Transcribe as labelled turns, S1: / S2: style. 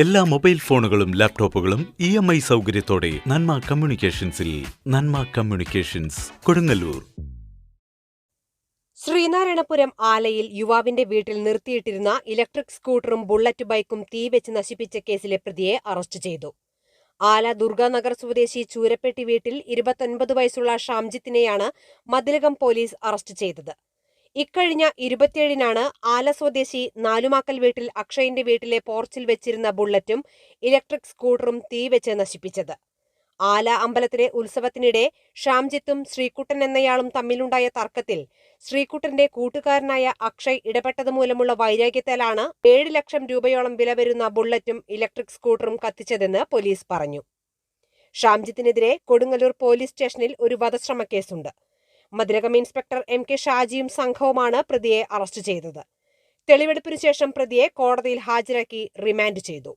S1: എല്ലാ മൊബൈൽ ഫോണുകളും ലാപ്ടോപ്പുകളും ഇ എം ഐ സൗകര്യത്തോടെ നന്മ കമ്മ്യൂണിക്കേഷൻസിൽ നന്മ കമ്മ്യൂണിക്കേഷൻസ് കൊടുങ്ങല്ലൂർ.
S2: ശ്രീനാരായണപുരം ആലയിൽ യുവാവിന്റെ വീട്ടിൽ നിർത്തിയിട്ടിരുന്ന ഇലക്ട്രിക് സ്കൂട്ടറും ബുള്ളറ്റ് ബൈക്കും തീവെച്ച് നശിപ്പിച്ച കേസിലെ പ്രതിയെ അറസ്റ്റ് ചെയ്തു. ആല ദുർഗാനഗർ സ്വദേശി ചൂരപ്പെട്ടി വീട്ടിൽ ഇരുപത്തൊൻപത് വയസ്സുള്ള ഷാംജിത്തിനെയാണ് മതിലകം പോലീസ് അറസ്റ്റ് ചെയ്തത്. ഇക്കഴിഞ്ഞ ഇരുപത്തിയേഴിനാണ് ആല സ്വദേശി നാലുമാക്കൽ വീട്ടിൽ അക്ഷയിന്റെ വീട്ടിലെ പോർച്ചിൽ വെച്ചിരുന്ന ബുള്ളറ്റും ഇലക്ട്രിക് സ്കൂട്ടറും തീ വെച്ച് നശിപ്പിച്ചത്. ആല അമ്പലത്തിലെ ഉത്സവത്തിനിടെ ഷാംജിത്തും ശ്രീകുട്ടൻ എന്നയാളും തമ്മിലുണ്ടായ തർക്കത്തിൽ ശ്രീകുട്ടന്റെ കൂട്ടുകാരനായ അക്ഷയ് ഇടപെട്ടത് മൂലമുള്ള വൈരാഗ്യത്താലാണ് ഏഴ് ലക്ഷം രൂപയോളം വില വരുന്ന ബുള്ളറ്റും ഇലക്ട്രിക് സ്കൂട്ടറും കത്തിച്ചതെന്ന് പോലീസ് പറഞ്ഞു. ഷാംജിത്തിനെതിരെ കൊടുങ്ങല്ലൂർ പോലീസ് സ്റ്റേഷനിൽ ഒരു വധശ്രമ കേസുണ്ട് മതിലകം ഇൻസ്പെക്ടർ എം കെ ഷാജിയും സംഘവുമാണ് പ്രതിയെ അറസ്റ്റ് ചെയ്തത്. തെളിവെടുപ്പിനു ശേഷം പ്രതിയെ കോടതിയിൽ ഹാജരാക്കി റിമാൻഡ് ചെയ്തു.